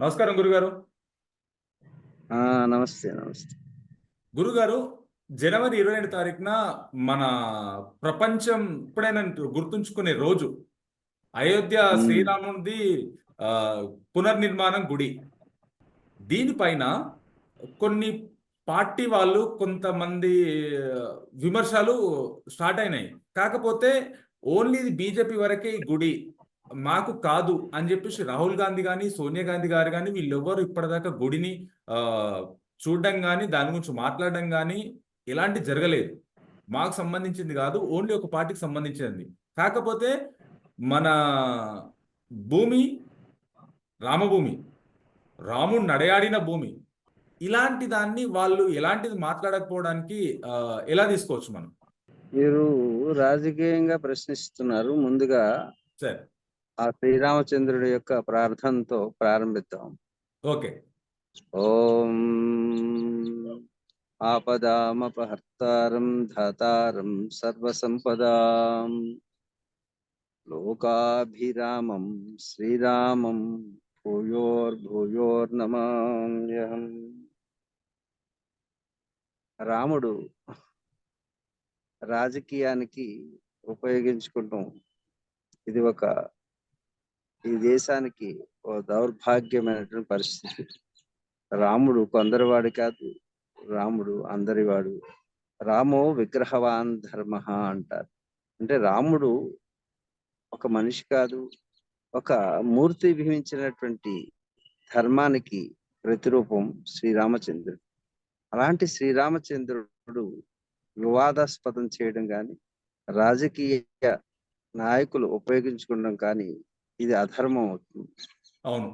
నమస్కారం గురుగారు. ఆ, నమస్తే నమస్తే. గురుగారు జనవరి ఇరవై రెండు తారీఖున మన ప్రపంచం ఎప్పుడైనా గుర్తుంచుకునే రోజు అయోధ్య. శ్రీరాముడిది ఆ, పునర్నిర్మాణం గుడి. దీనిపైన కొన్ని పార్టీ వాళ్ళు కొంతమంది విమర్శలు స్టార్ట్ అయినాయి. కాకపోతే ఓన్లీ బీజేపీ వరకే ఈ గుడి మాకు కాదు అని చెప్పేసి రాహుల్ గాంధీ కానీ సోనియా గాంధీ గారు కానీ వీళ్ళెవ్వరు ఇప్పటిదాకా గుడిని చూడడం కానీ దాని గురించి మాట్లాడడం కానీ ఎలాంటి జరగలేదు. మాకు సంబంధించింది కాదు ఓన్లీ ఒక పార్టీకి సంబంధించింది. కాకపోతే మన భూమి రామభూమి రాముడు నడయాడిన భూమి ఇలాంటి దాన్ని వాళ్ళు ఎలాంటిది మాట్లాడకపోవడానికి ఎలా తీసుకోవచ్చు మనం? మీరు రాజకీయంగా ప్రశ్నిస్తున్నారు ముందుగా. సరే. ఆ శ్రీరామచంద్రుడి యొక్క ప్రార్థనతో ప్రారంభిద్దాం. ఓకే. ఓం ఆపదామపహర్తారం ధాతారం సర్వసంపదాం. లోకాభిరామం శ్రీరామం భూయోర్భూయోర్నమామ్యహం. రాముడు రాజకీయానికి ఉపయోగించుకుంటాం. ఇది ఒక ఈ దేశానికి ఓ దౌర్భాగ్యమైనటువంటి పరిస్థితి రాముడు కొందరివాడు కాదు రాముడు అందరివాడు. రామో విగ్రహవాన్ ధర్మ అంటారు. అంటే రాముడు ఒక మనిషి కాదు ఒక మూర్తి భవించినటువంటి ధర్మానికి ప్రతిరూపం శ్రీరామచంద్రుడు. అలాంటి శ్రీరామచంద్రుడు వివాదాస్పదం చేయడం కానీ రాజకీయ నాయకులు ఉపయోగించుకోవడం కానీ ఇది అధర్మం అవుతుంది. అవును.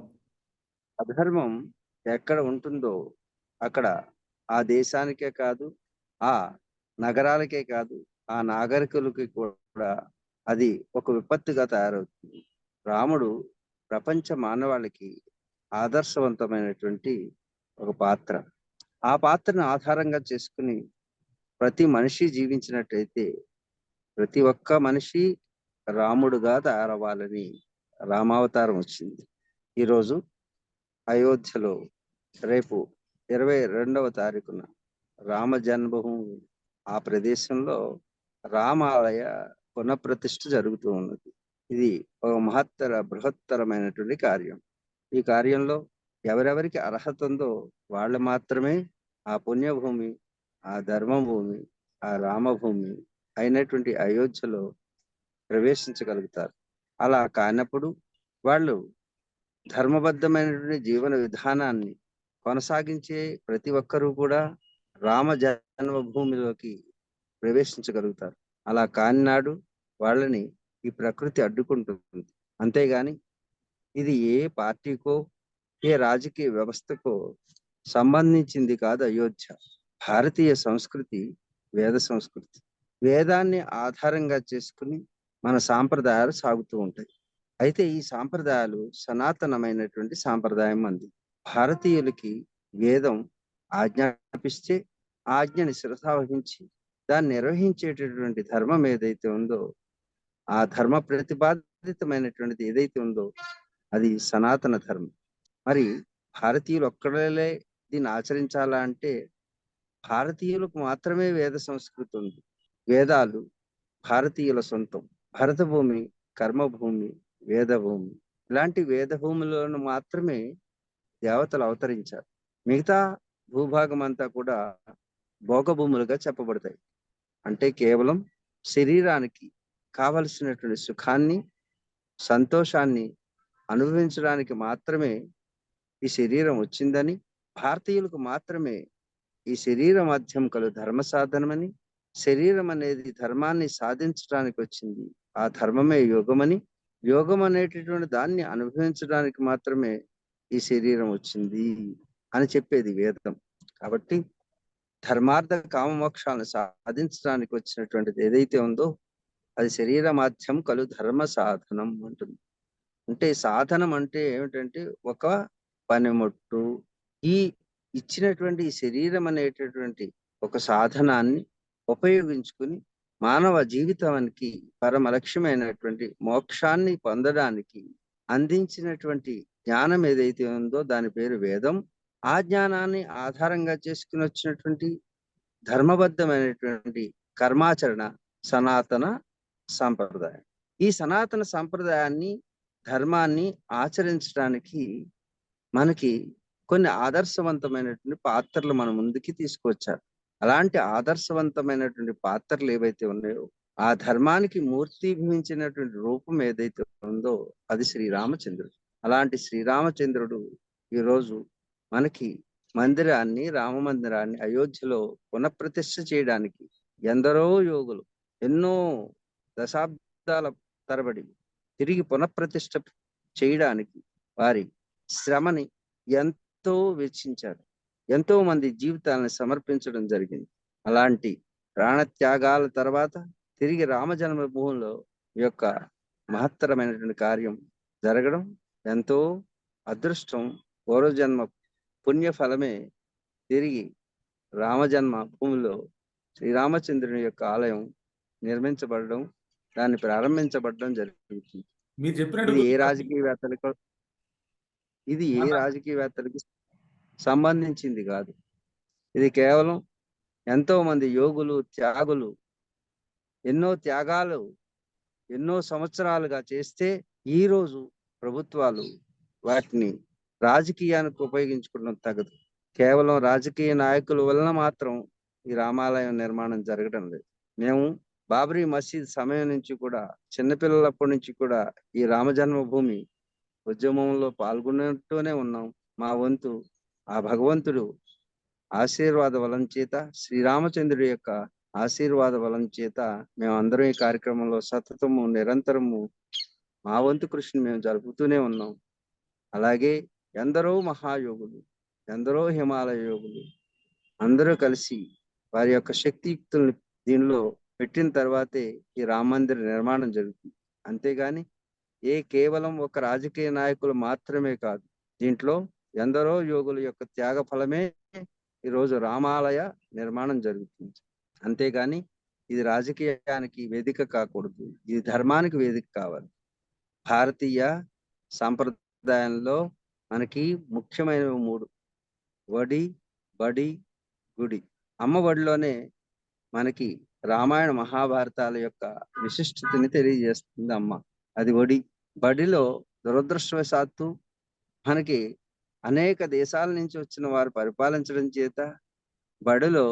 అధర్మం ఎక్కడ ఉంటుందో అక్కడ ఆ దేశానికే కాదు ఆ నగరాలకే కాదు ఆ నాగరికులకి కూడా అది ఒక విపత్తుగా తయారవుతుంది. రాముడు ప్రపంచ మానవాళికి ఆదర్శవంతమైనటువంటి ఒక పాత్ర. ఆ పాత్రను ఆధారంగా చేసుకుని ప్రతి మనిషి జీవించినట్టయితే ప్రతి ఒక్క మనిషి రాముడుగా తయారవ్వాలని రామావతారం వచ్చింది. ఈరోజు అయోధ్యలో రేపు ఇరవై రెండవ తారీఖున రామ జన్మభూమి ఆ ప్రదేశంలో రామాలయ పునఃప్రతిష్ఠ జరుగుతూ ఉన్నది. ఇది ఒక మహత్తర బృహత్తరమైనటువంటి కార్యం. ఈ కార్యంలో ఎవరెవరికి అర్హత ఉందో వాళ్ళు మాత్రమే ఆ పుణ్యభూమి ఆ ధర్మభూమి ఆ రామభూమి అయినటువంటి అయోధ్యలో ప్రవేశించగలుగుతారు. అలా కానప్పుడు వాళ్ళు ధర్మబద్ధమైనటువంటి జీవన విధానాన్ని కొనసాగించే ప్రతి ఒక్కరూ కూడా రామ జన్మభూమిలోకి ప్రవేశించగలుగుతారు. అలా కానినాడు వాళ్ళని ఈ ప్రకృతి అడ్డుకుంటుంది. అంతేగాని ఇది ఏ పార్టీకో ఏ రాజకీయ వ్యవస్థకో సంబంధించింది కాదు అయోధ్య. భారతీయ సంస్కృతి వేద సంస్కృతి. వేదాన్ని ఆధారంగా చేసుకుని మన సాంప్రదాయాలు సాగుతూ ఉంటాయి. అయితే ఈ సాంప్రదాయాలు సనాతనమైనటువంటి సాంప్రదాయం అంది. భారతీయులకి వేదం ఆజ్ఞాపిస్తే ఆజ్ఞని శిరసావహించి దాన్ని నిర్వహించేటటువంటి ధర్మం ఏదైతే ఉందో ఆ ధర్మ ప్రతిపాదితమైనటువంటిది ఏదైతే ఉందో అది సనాతన ధర్మం. మరి భారతీయులు ఒక్కడలే దీన్ని ఆచరించాలా అంటే భారతీయులకు మాత్రమే వేద సంస్కృతి ఉంది. వేదాలు భారతీయుల సొంతం. భరతభూమి కర్మభూమి వేదభూమి. ఇలాంటి వేదభూములను మాత్రమే దేవతలు అవతరించారు. మిగతా భూభాగం అంతా కూడా భోగభూములుగా చెప్పబడతాయి. అంటే కేవలం శరీరానికి కావలసినటువంటి సుఖాన్ని సంతోషాన్ని అనుభవించడానికి మాత్రమే ఈ శరీరం వచ్చిందని భారతీయులకు మాత్రమే ఈ శరీర మాధ్యం కలు ధర్మ సాధనమని శరీరం అనేది ధర్మాన్ని సాధించడానికి వచ్చింది. ఆ ధర్మమే యోగమని యోగం అనేటటువంటి దాన్ని అనుభవించడానికి మాత్రమే ఈ శరీరం వచ్చింది అని చెప్పేది వేదం. కాబట్టి ధర్మార్థ కామమోక్షాలను సాధించడానికి వచ్చినటువంటిది ఏదైతే ఉందో అది శరీర మాధ్యం కలు ధర్మ సాధనం అంటుంది. అంటే సాధనం అంటే ఏమిటంటే ఒక పనిముట్టు ఈ ఇచ్చినటువంటి ఈ శరీరం అనేటటువంటి ఒక సాధనాన్ని ఉపయోగించుకుని మానవ జీవితానికి పరమ లక్ష్యమైనటువంటి మోక్షాన్ని పొందడానికి అందించినటువంటి జ్ఞానం ఏదైతే ఉందో దాని పేరు వేదం. ఆ జ్ఞానాన్ని ఆధారంగా చేసుకుని వచ్చినటువంటి ధర్మబద్ధమైనటువంటి కర్మాచరణ సనాతన సంప్రదాయం. ఈ సనాతన సంప్రదాయాన్ని ధర్మాన్ని ఆచరించడానికి మనకి కొన్ని ఆదర్శవంతమైనటువంటి పాత్రలు మన ముందుకి తీసుకొచ్చారు. అలాంటి ఆదర్శవంతమైనటువంటి పాత్రలు ఏవైతే ఉన్నాయో ఆ ధర్మానికి మూర్తిభవించినటువంటి రూపం ఏదైతే ఉందో అది శ్రీరామచంద్రుడు. అలాంటి శ్రీరామచంద్రుడు ఈరోజు మనకి మందిరాన్ని రామ మందిరాన్ని అయోధ్యలో పునఃప్రతిష్ఠ చేయడానికి ఎందరో యోగులు ఎన్నో దశాబ్దాల తరబడి తిరిగి పునఃప్రతిష్ఠ చేయడానికి వారి శ్రమని ఎంతో వెచ్చించారు. ఎంతో మంది జీవితాలను సమర్పించడం జరిగింది. అలాంటి ప్రాణత్యాగాల తర్వాత తిరిగి రామ జన్మభూమిలో ఈ యొక్క మహత్తరమైనటువంటి కార్యం జరగడం ఎంతో అదృష్టం. పూర్వజన్మ పుణ్యఫలమే తిరిగి రామజన్మ భూమిలో శ్రీరామచంద్రుని యొక్క ఆలయం నిర్మించబడడం దాన్ని ప్రారంభించబడడం జరుగుతుంది. మీరు చెప్పినట్టు ఇది ఏ రాజకీయవేత్తలకు ఇది ఏ రాజకీయవేత్తలకి సంబంధించింది కాదు. ఇది కేవలం ఎంతో మంది యోగులు త్యాగులు ఎన్నో త్యాగాలు ఎన్నో సంవత్సరాలుగా చేస్తే ఈ రోజు ప్రభుత్వాలు వాటిని రాజకీయానికి ఉపయోగించుకోవడం తగదు. కేవలం రాజకీయ నాయకుల వలన మాత్రం ఈ రామాలయం నిర్మాణం జరగడం లేదు. మేము బాబరీ మసీద్ సమయం నుంచి కూడా చిన్నపిల్లలప్పటి నుంచి కూడా ఈ రామజన్మభూమి ఉద్యమంలో పాల్గొన్నట్టునే ఉన్నాం. మా వంతు ఆ భగవంతుడు ఆశీర్వాద బలం చేత శ్రీరామచంద్రుడి యొక్క ఆశీర్వాద బలం చేత మేమందరం ఈ కార్యక్రమంలో సతతము నిరంతరము మా వంతు కృషిని మేము జరుపుతూనే ఉన్నాం. అలాగే ఎందరో మహాయోగులు ఎందరో హిమాలయ యోగులు అందరూ కలిసి వారి యొక్క శక్తియుక్తుల్ని దీనిలో పెట్టిన తర్వాతే ఈ రామ మందిర నిర్మాణం జరుగుతుంది. అంతేగాని ఏ కేవలం ఒక రాజకీయ నాయకులు మాత్రమే కాదు దీంట్లో ఎందరో యోగుల యొక్క త్యాగ ఫలమే ఈరోజు రామాలయ నిర్మాణం జరుగుతుంది. అంతేగాని ఇది రాజకీయానికి వేదిక కాకూడదు. ఇది ధర్మానికి వేదిక కావాలి. భారతీయ సాంప్రదాయంలో మనకి ముఖ్యమైనవి మూడు. వడి బడి గుడి. అమ్మ బడిలోనే మనకి రామాయణ మహాభారతాల యొక్క విశిష్టతని తెలియజేస్తుంది అమ్మ. అది ఒడి బడిలో దురదృష్టవశాత్తు మనకి అనేక దేశాల నుంచి వచ్చిన వారు పరిపాలించడం చేత బడిలో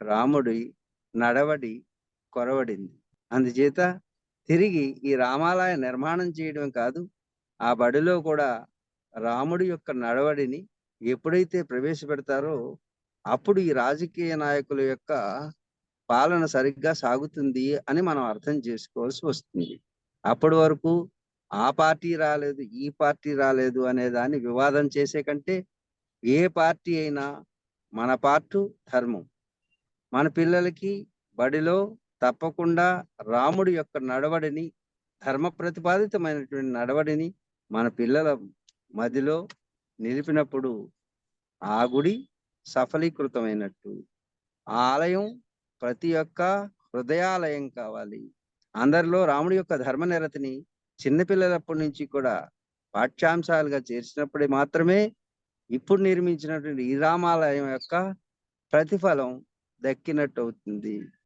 రాముడి నడవడి కొరవడింది. అందుచేత తిరిగి ఈ రామాలయ నిర్మాణం చేయడం కాదు ఆ బడిలో కూడా రాముడి యొక్క నడవడిని ఎప్పుడైతే ప్రవేశపెడతారో అప్పుడు ఈ రాజకీయ నాయకుల యొక్క పాలన సరిగ్గా సాగుతుంది అని మనం అర్థం చేసుకోవాల్సి వస్తుంది. అప్పటి వరకు ఆ పార్టీ రాలేదు ఈ పార్టీ రాలేదు అనే దాన్ని వివాదం చేసే కంటే ఏ పార్టీ అయినా మన పార్టు ధర్మం. మన పిల్లలకి బడిలో తప్పకుండా రాముడి యొక్క నడవడిని ధర్మ ప్రతిపాదితమైనటువంటి నడవడిని మన పిల్లల మదిలో నిలిపినప్పుడు ఆ గుడి సఫలీకృతమైనట్టు. ఆ ఆలయం ప్రతి ఒక్క హృదయాలయం కావాలి. అందరిలో రాముడి యొక్క ధర్మ నిరతిని చిన్నపిల్లలప్పటి నుంచి కూడా పాఠ్యాంశాలుగా చేర్చినప్పుడే మాత్రమే ఇప్పుడు నిర్మించినటువంటి ఈ రామాలయం యొక్క ప్రతిఫలం దక్కినట్టు అవుతుంది.